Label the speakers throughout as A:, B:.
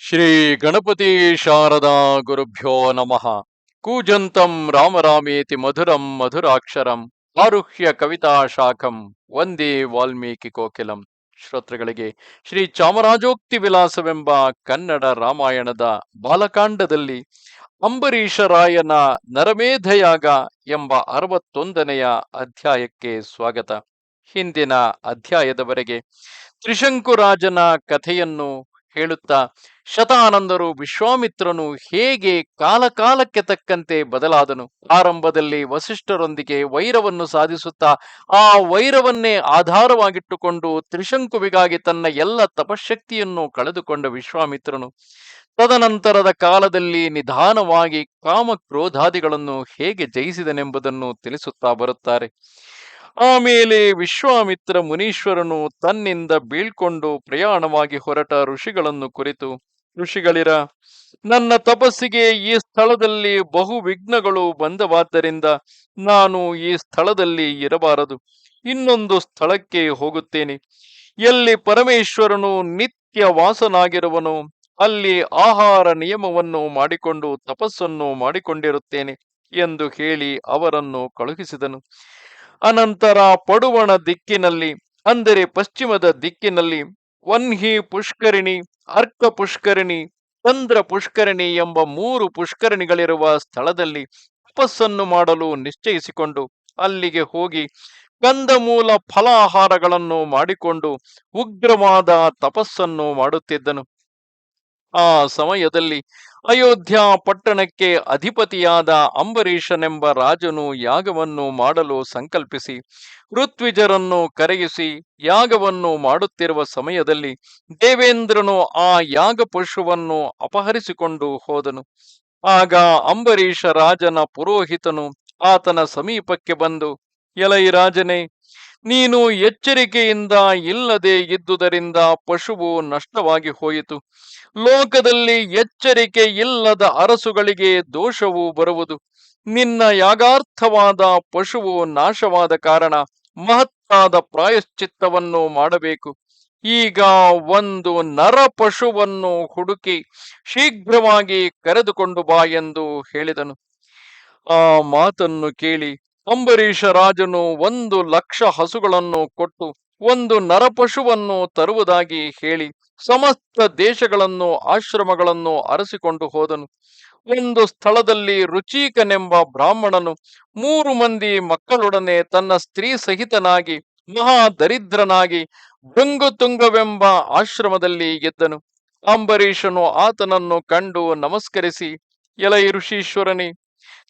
A: ಶ್ರೀ ಗಣಪತಿ ಶಾರದಾ ಗುರುಭ್ಯೋ ನಮಃ. ಕೂಜಂತಂ ರಾಮರಾಮೇತಿ ಮಧುರಂ ಮಧುರಾಕ್ಷರಂ ಆರುಹ್ಯ ಕವಿತಾ ಶಾಖಂ ವಂದೇ ವಾಲ್ಮೀಕಿ ಕೋಕಿಲಂ. ಶ್ರೋತೃಗಳಿಗೆ ಶ್ರೀ ಚಾಮರಾಜೋಕ್ತಿ ವಿಲಾಸವೆಂಬ ಕನ್ನಡ ರಾಮಾಯಣದ ಬಾಲಕಾಂಡದಲ್ಲಿ ಅಂಬರೀಷರಾಯನ ನರಮೇಧಯಾಗ ಎಂಬ ಅರವತ್ತೊಂದನೆಯ ಅಧ್ಯಾಯಕ್ಕೆ ಸ್ವಾಗತ. ಹಿಂದಿನ ಅಧ್ಯಾಯದವರೆಗೆ ತ್ರಿಶಂಕುರಾಜನ ಕಥೆಯನ್ನು ಹೇಳುತ್ತಾ, ಶತಾನಂದರು ವಿಶ್ವಾಮಿತ್ರನು ಹೇಗೆ ಕಾಲಕಾಲಕ್ಕೆ ತಕ್ಕಂತೆ ಬದಲಾದನು. ಆರಂಭದಲ್ಲಿ ವಸಿಷ್ಠರೊಂದಿಗೆ ವೈರವನ್ನು ಸಾಧಿಸುತ್ತಾ, ಆ ವೈರವನ್ನೇ ಆಧಾರವಾಗಿಟ್ಟುಕೊಂಡು ತ್ರಿಶಂಕುವಿಗಾಗಿ ತನ್ನ ಎಲ್ಲ ತಪಶಕ್ತಿಯನ್ನು ಕಳೆದುಕೊಂಡ ವಿಶ್ವಾಮಿತ್ರನು. ತದನಂತರದ ಕಾಲದಲ್ಲಿ ನಿಧಾನವಾಗಿ ಕಾಮಕ್ರೋಧಾದಿಗಳನ್ನು ಹೇಗೆ ಜಯಿಸಿದನೆಂಬುದನ್ನು ತಿಳಿಸುತ್ತಾ ಬರುತ್ತಾರೆ. ಆಮೇಲೆ ವಿಶ್ವಾಮಿತ್ರ ಮುನೀಶ್ವರನು ತನ್ನಿಂದ ಬೀಳ್ಕೊಂಡು ಪ್ರಯಾಣವಾಗಿ ಹೊರಟ ಋಷಿಗಳನ್ನು ಕುರಿತು, ಋಷಿಗಳಿರ, ನನ್ನ ತಪಸ್ಸಿಗೆ ಈ ಸ್ಥಳದಲ್ಲಿ ಬಹು ವಿಘ್ನಗಳು ಬಂದವಾದ್ದರಿಂದ ನಾನು ಈ ಸ್ಥಳದಲ್ಲಿ ಇರಬಾರದು. ಇನ್ನೊಂದು ಸ್ಥಳಕ್ಕೆ ಹೋಗುತ್ತೇನೆ. ಎಲ್ಲಿ ಪರಮೇಶ್ವರನು ನಿತ್ಯ ವಾಸನಾಗಿರುವನು ಅಲ್ಲಿ ಆಹಾರ ನಿಯಮವನ್ನು ಮಾಡಿಕೊಂಡು ತಪಸ್ಸನ್ನು ಮಾಡಿಕೊಂಡಿರುತ್ತೇನೆ ಎಂದು ಹೇಳಿ ಅವರನ್ನು ಕಳುಹಿಸಿದನು. ಅನಂತರ ಪಡುವಣ ದಿಕ್ಕಿನಲ್ಲಿ, ಅಂದರೆ ಪಶ್ಚಿಮದ ದಿಕ್ಕಿನಲ್ಲಿ, ವನ್ಹಿ ಪುಷ್ಕರಿಣಿ, ಅರ್ಕ ಪುಷ್ಕರಿಣಿ, ಚಂದ್ರ ಪುಷ್ಕರಿಣಿ ಎಂಬ ಮೂರು ಪುಷ್ಕರಣಿಗಳಿರುವ ಸ್ಥಳದಲ್ಲಿ ತಪಸ್ಸನ್ನು ಮಾಡಲು ನಿಶ್ಚಯಿಸಿಕೊಂಡು ಅಲ್ಲಿಗೆ ಹೋಗಿ ಕಂದಮೂಲ ಫಲಾಹಾರಗಳನ್ನು ಮಾಡಿಕೊಂಡು ಉಗ್ರವಾದ ತಪಸ್ಸನ್ನು ಮಾಡುತ್ತಿದ್ದನು. ಆ ಸಮಯದಲ್ಲಿ ಅಯೋಧ್ಯ ಪಟ್ಟಣಕ್ಕೆ ಅಧಿಪತಿಯಾದ ಅಂಬರೀಷನೆಂಬ ರಾಜನು ಯಾಗವನ್ನು ಮಾಡಲು ಸಂಕಲ್ಪಿಸಿ, ಋತ್ವಿಜರನ್ನು ಕರೆಯಿಸಿ ಯಾಗವನ್ನು ಮಾಡುತ್ತಿರುವ ಸಮಯದಲ್ಲಿ ದೇವೇಂದ್ರನು ಆ ಯಾಗ ಪಶುವನ್ನು ಅಪಹರಿಸಿಕೊಂಡು ಹೋದನು. ಆಗ ಅಂಬರೀಷ ರಾಜನ ಪುರೋಹಿತನು ಆತನ ಸಮೀಪಕ್ಕೆ ಬಂದು, ಎಲೈ ರಾಜನೇ ನೀನು ಎಚ್ಚರಿಕೆಯಿಂದ ಇಲ್ಲದೆ ಇದ್ದುದರಿಂದ ಪಶುವು ನಷ್ಟವಾಗಿ ಹೋಯಿತು. ಲೋಕದಲ್ಲಿ ಎಚ್ಚರಿಕೆ ಇಲ್ಲದ ಅರಸುಗಳಿಗೆ ದೋಷವು ಬರುವುದು. ನಿನ್ನ ಯಾಗಾರ್ಥವಾದ ಪಶುವು ನಾಶವಾದ ಕಾರಣ ಮಹತ್ತಾದ ಪ್ರಾಯಶ್ಚಿತ್ತವನ್ನು ಮಾಡಬೇಕು. ಈಗ ಒಂದು ನರ ಪಶುವನ್ನು ಹುಡುಕಿ ಶೀಘ್ರವಾಗಿ ಕರೆದುಕೊಂಡು ಬಾ ಎಂದು ಹೇಳಿದನು. ಆ ಮಾತನ್ನು ಕೇಳಿ ಅಂಬರೀಷ ರಾಜನು ಒಂದು ಲಕ್ಷ ಹಸುಗಳನ್ನು ಕೊಟ್ಟು ಒಂದು ನರಪಶುವನ್ನು ತರುವುದಾಗಿ ಹೇಳಿ ಸಮಸ್ತ ದೇಶಗಳನ್ನು, ಆಶ್ರಮಗಳನ್ನು ಅರಸಿಕೊಂಡು ಹೋದನು. ಒಂದು ಸ್ಥಳದಲ್ಲಿ ರುಚೀಕನೆಂಬ ಬ್ರಾಹ್ಮಣನು ಮೂರು ಮಂದಿ ಮಕ್ಕಳೊಡನೆ ತನ್ನ ಸ್ತ್ರೀ ಸಹಿತನಾಗಿ ಮಹಾ ದರಿದ್ರನಾಗಿ ಭೃಂಗುತುಂಗವೆಂಬ ಆಶ್ರಮದಲ್ಲಿ ಗೆದ್ದನು ಅಂಬರೀಷನು ಆತನನ್ನು ಕಂಡು ನಮಸ್ಕರಿಸಿ, ಎಲೈ ಋಷೀಶ್ವರನೇ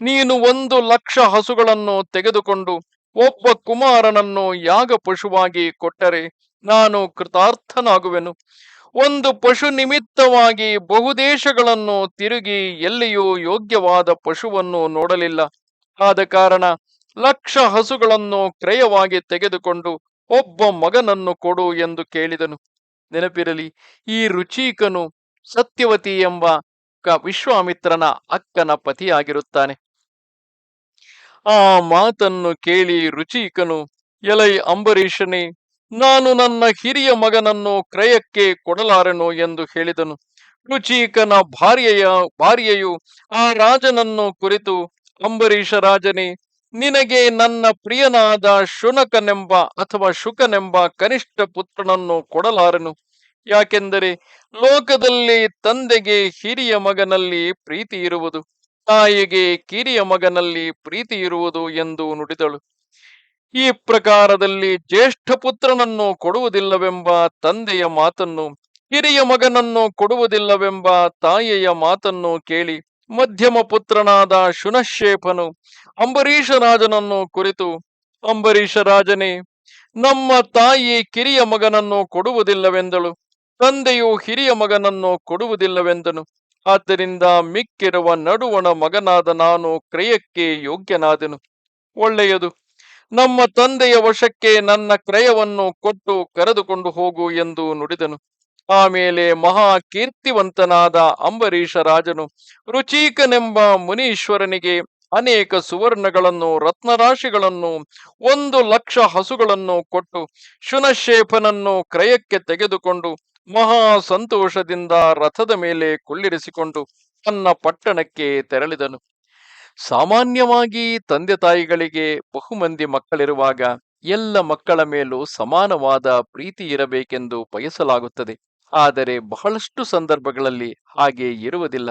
A: ನೀನು ಒಂದು ಲಕ್ಷ ಹಸುಗಳನ್ನು ತೆಗೆದುಕೊಂಡು ಒಬ್ಬ ಕುಮಾರನನ್ನು ಯಾಗ ಪಶುವಾಗಿ ಕೊಟ್ಟರೆ ನಾನು ಕೃತಾರ್ಥನಾಗುವೆನು. ಒಂದು ಪಶು ನಿಮಿತ್ತವಾಗಿ ಬಹುದೇಶಗಳನ್ನು ತಿರುಗಿ ಎಲ್ಲಿಯೂ ಯೋಗ್ಯವಾದ ಪಶುವನ್ನು ನೋಡಲಿಲ್ಲ. ಆದ ಕಾರಣ ಲಕ್ಷ ಹಸುಗಳನ್ನು ಕ್ರಯವಾಗಿ ತೆಗೆದುಕೊಂಡು ಒಬ್ಬ ಮಗನನ್ನು ಕೊಡು ಎಂದು ಕೇಳಿದನು. ನೆನಪಿರಲಿ, ಈ ರುಚೀಕನು ಸತ್ಯವತಿ ಎಂಬ ಕ ವಿಶ್ವಾಮಿತ್ರನ ಅಕ್ಕನ ಪತಿಯಾಗಿರುತ್ತಾನೆ. ಆ ಮಾತನ್ನು ಕೇಳಿ ರುಚೀಕನು, ಎಲೈ ಅಂಬರೀಷನೇ, ನಾನು ನನ್ನ ಹಿರಿಯ ಮಗನನ್ನು ಕ್ರಯಕ್ಕೆ ಕೊಡಲಾರೆನು ಎಂದು ಹೇಳಿದನು. ರುಚೀಕನ ಭಾರ್ಯೆಯ, ಭಾರ್ಯೆಯು ಆ ರಾಜನನ್ನು ಕುರಿತು, ಅಂಬರೀಷ ರಾಜನೇ, ನಿನಗೆ ನನ್ನ ಪ್ರಿಯನಾದ ಶುನಕನೆಂಬ ಅಥವಾ ಶುಕನೆಂಬ ಕನಿಷ್ಠ ಪುತ್ರನನ್ನು ಕೊಡಲಾರನು. ಯಾಕೆಂದರೆ ಲೋಕದಲ್ಲಿ ತಂದೆಗೆ ಹಿರಿಯ ಮಗನಲ್ಲಿ ಪ್ರೀತಿ ಇರುವುದು, ತಾಯಿಗೆ ಕಿರಿಯ ಮಗನಲ್ಲಿ ಪ್ರೀತಿ ಇರುವುದು ಎಂದು ನುಡಿದಳು. ಈ ಪ್ರಕಾರದಲ್ಲಿ ಜ್ಯೇಷ್ಠ ಪುತ್ರನನ್ನು ಕೊಡುವುದಿಲ್ಲವೆಂಬ ತಂದೆಯ ಮಾತನ್ನು, ಹಿರಿಯ ಮಗನನ್ನು ಕೊಡುವುದಿಲ್ಲವೆಂಬ ತಾಯಿಯ ಮಾತನ್ನು ಕೇಳಿ ಮಧ್ಯಮ ಪುತ್ರನಾದ ಶುನಶೇಪನು ಅಂಬರೀಷ ರಾಜನನ್ನು ಕುರಿತು ಅಂಬರೀಷ ರಾಜನೇ ನಮ್ಮ ತಾಯಿ ಕಿರಿಯ ಮಗನನ್ನು ಕೊಡುವುದಿಲ್ಲವೆಂದಳು. ತಂದೆಯು ಹಿರಿಯ ಮಗನನ್ನು ಕೊಡುವುದಿಲ್ಲವೆಂದನು. ಆದ್ದರಿಂದ ಮಿಕ್ಕಿರುವ ನಡುವಣ ಮಗನಾದ ನಾನು ಕ್ರಯಕ್ಕೆ ಯೋಗ್ಯನಾದೆನು. ಒಳ್ಳೆಯದು. ನಮ್ಮ ತಂದೆಯ ವಶಕ್ಕೆ ನನ್ನ ಕ್ರಯವನ್ನು ಕೊಟ್ಟು ಕರೆದುಕೊಂಡು ಹೋಗು ಎಂದು ನುಡಿದನು. ಆಮೇಲೆ ಮಹಾ ಕೀರ್ತಿವಂತನಾದ ಅಂಬರೀಷ ರಾಜನು, ರುಚೀಕನೆಂಬ ಮುನೀಶ್ವರನಿಗೆ ಅನೇಕ ಸುವರ್ಣಗಳನ್ನು, ರತ್ನರಾಶಿಗಳನ್ನು, ಒಂದು ಲಕ್ಷ ಹಸುಗಳನ್ನು ಕೊಟ್ಟು, ಶುನಶೇಫನನ್ನು ಕ್ರಯಕ್ಕೆ ತೆಗೆದುಕೊಂಡು ಮಹಾ ಸಂತೋಷದಿಂದ ರಥದ ಮೇಲೆ ಕುಳ್ಳಿರಿಸಿಕೊಂಡು ತನ್ನ ಪಟ್ಟಣಕ್ಕೆ ತೆರಳಿದನು. ಸಾಮಾನ್ಯವಾಗಿ ತಂದೆ ತಾಯಿಗಳಿಗೆ ಬಹುಮಂದಿ ಮಕ್ಕಳಿರುವಾಗ ಎಲ್ಲ ಮಕ್ಕಳ ಮೇಲೂ ಸಮಾನವಾದ ಪ್ರೀತಿ ಇರಬೇಕೆಂದು ಬಯಸಲಾಗುತ್ತದೆ. ಆದರೆ ಬಹಳಷ್ಟು ಸಂದರ್ಭಗಳಲ್ಲಿ ಹಾಗೆ ಇರುವುದಿಲ್ಲ.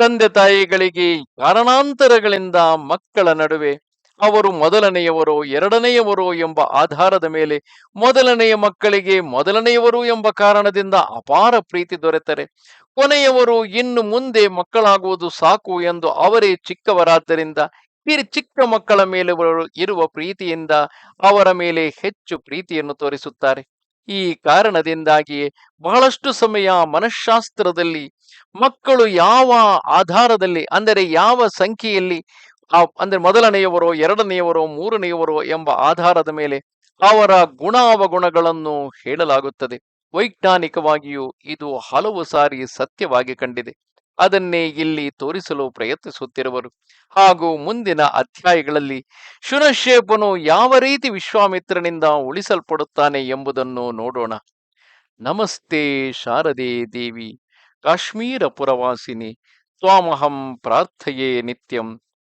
A: ತಂದೆ ತಾಯಿಗಳಿಗೆ ಕಾರಣಾಂತರಗಳಿಂದ ಮಕ್ಕಳ ನಡುವೆ ಅವರು ಮೊದಲನೆಯವರು, ಎರಡನೆಯವರು ಎಂಬ ಆಧಾರದ ಮೇಲೆ ಮೊದಲನೆಯ ಮಕ್ಕಳಿಗೆ ಮೊದಲನೆಯವರು ಎಂಬ ಕಾರಣದಿಂದ ಅಪಾರ ಪ್ರೀತಿ ದೊರೆತರೆ. ಕೊನೆಯವರು ಇನ್ನು ಮುಂದೆ ಮಕ್ಕಳಾಗುವುದು ಸಾಕು ಎಂದು ಅವರೇ ಚಿಕ್ಕವರಾದ್ದರಿಂದ ಈ ಚಿಕ್ಕ ಮಕ್ಕಳ ಮೇಲೆ ಇರುವ ಪ್ರೀತಿಯಿಂದ ಅವರ ಮೇಲೆ ಹೆಚ್ಚು ಪ್ರೀತಿಯನ್ನು ತೋರಿಸುತ್ತಾರೆ. ಈ ಕಾರಣದಿಂದಾಗಿಯೇ ಬಹಳಷ್ಟು ಸಮಯ ಮನಃಶಾಸ್ತ್ರದಲ್ಲಿ ಮಕ್ಕಳು ಯಾವ ಆಧಾರದಲ್ಲಿ, ಅಂದರೆ ಯಾವ ಸಂಖ್ಯೆಯಲ್ಲಿ ಆ, ಅಂದ್ರೆ ಮೊದಲನೆಯವರೋ, ಎರಡನೆಯವರೋ, ಮೂರನೆಯವರೋ ಎಂಬ ಆಧಾರದ ಮೇಲೆ ಅವರ ಗುಣಾವಗುಣಗಳನ್ನು ಹೇಳಲಾಗುತ್ತದೆ. ವೈಜ್ಞಾನಿಕವಾಗಿಯೂ ಇದು ಹಲವು ಸಾರಿ ಸತ್ಯವಾಗಿ ಕಂಡಿದೆ. ಅದನ್ನೇ ಇಲ್ಲಿ ತೋರಿಸಲು ಪ್ರಯತ್ನಿಸುತ್ತಿರುವರು. ಹಾಗೂ ಮುಂದಿನ ಅಧ್ಯಾಯಗಳಲ್ಲಿ ಶುನಶೇಪನು ಯಾವ ರೀತಿ ವಿಶ್ವಾಮಿತ್ರನಿಂದ ಉಳಿಸಲ್ಪಡುತ್ತಾನೆ ಎಂಬುದನ್ನು ನೋಡೋಣ. ನಮಸ್ತೆ ಶಾರದೆ ದೇವಿ, ಕಾಶ್ಮೀರ ಪುರವಾಸಿನಿ, ತ್ವಾಮಹಂ ಪ್ರಾರ್ಥಯೇ ನಿತ್ಯಂ.